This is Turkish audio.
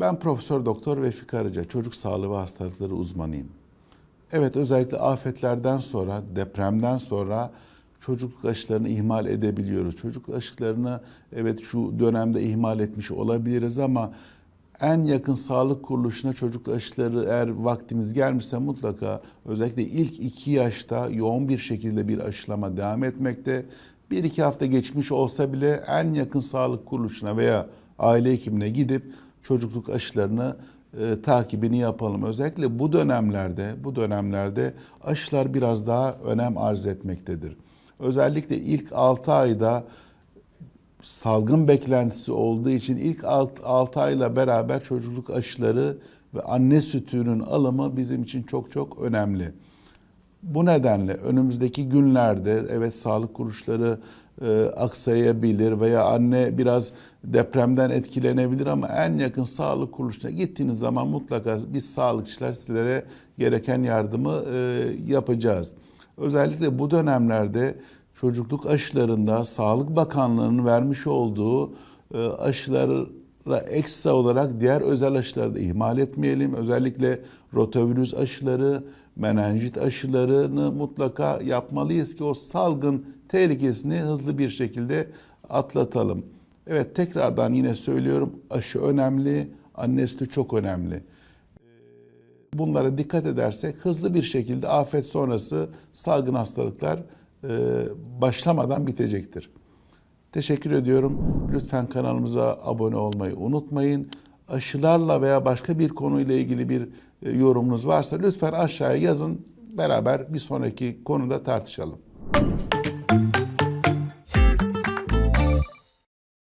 Ben Profesör Doktor Vefik Karaca, çocuk sağlığı ve hastalıkları uzmanıyım. Evet özellikle afetlerden sonra, depremden sonra çocuk aşılarını ihmal edebiliyoruz. Çocuk aşılarını evet şu dönemde ihmal etmiş olabiliriz ama en yakın sağlık kuruluşuna çocuk aşıları eğer vaktimiz gelmişse mutlaka özellikle ilk iki yaşta yoğun bir şekilde bir aşılama devam etmekte. Bir iki hafta geçmiş olsa bile en yakın sağlık kuruluşuna veya aile hekimine gidip çocukluk aşılarını e, takibini yapalım. Özellikle bu dönemlerde, bu dönemlerde aşılar biraz daha önem arz etmektedir. Özellikle ilk 6 ayda salgın beklentisi olduğu için ilk 6 ayla beraber çocukluk aşıları ve anne sütünün alımı bizim için çok çok önemli. Bu nedenle önümüzdeki günlerde evet sağlık kuruluşları e, aksayabilir veya anne biraz depremden etkilenebilir ama en yakın sağlık kuruluşuna gittiğiniz zaman mutlaka biz sağlıkçılar sizlere gereken yardımı e, yapacağız. Özellikle bu dönemlerde çocukluk aşılarında Sağlık Bakanlığı'nın vermiş olduğu e, aşılara ekstra olarak diğer özel aşıları da ihmal etmeyelim. Özellikle rotavirüs aşıları, menenjit aşılarını mutlaka yapmalıyız ki o salgın tehlikesini hızlı bir şekilde atlatalım. Evet tekrardan yine söylüyorum aşı önemli, anne sütü çok önemli. Bunlara dikkat edersek hızlı bir şekilde afet sonrası salgın hastalıklar başlamadan bitecektir. Teşekkür ediyorum. Lütfen kanalımıza abone olmayı unutmayın. Aşılarla veya başka bir konuyla ilgili bir yorumunuz varsa lütfen aşağıya yazın. Beraber bir sonraki konuda tartışalım.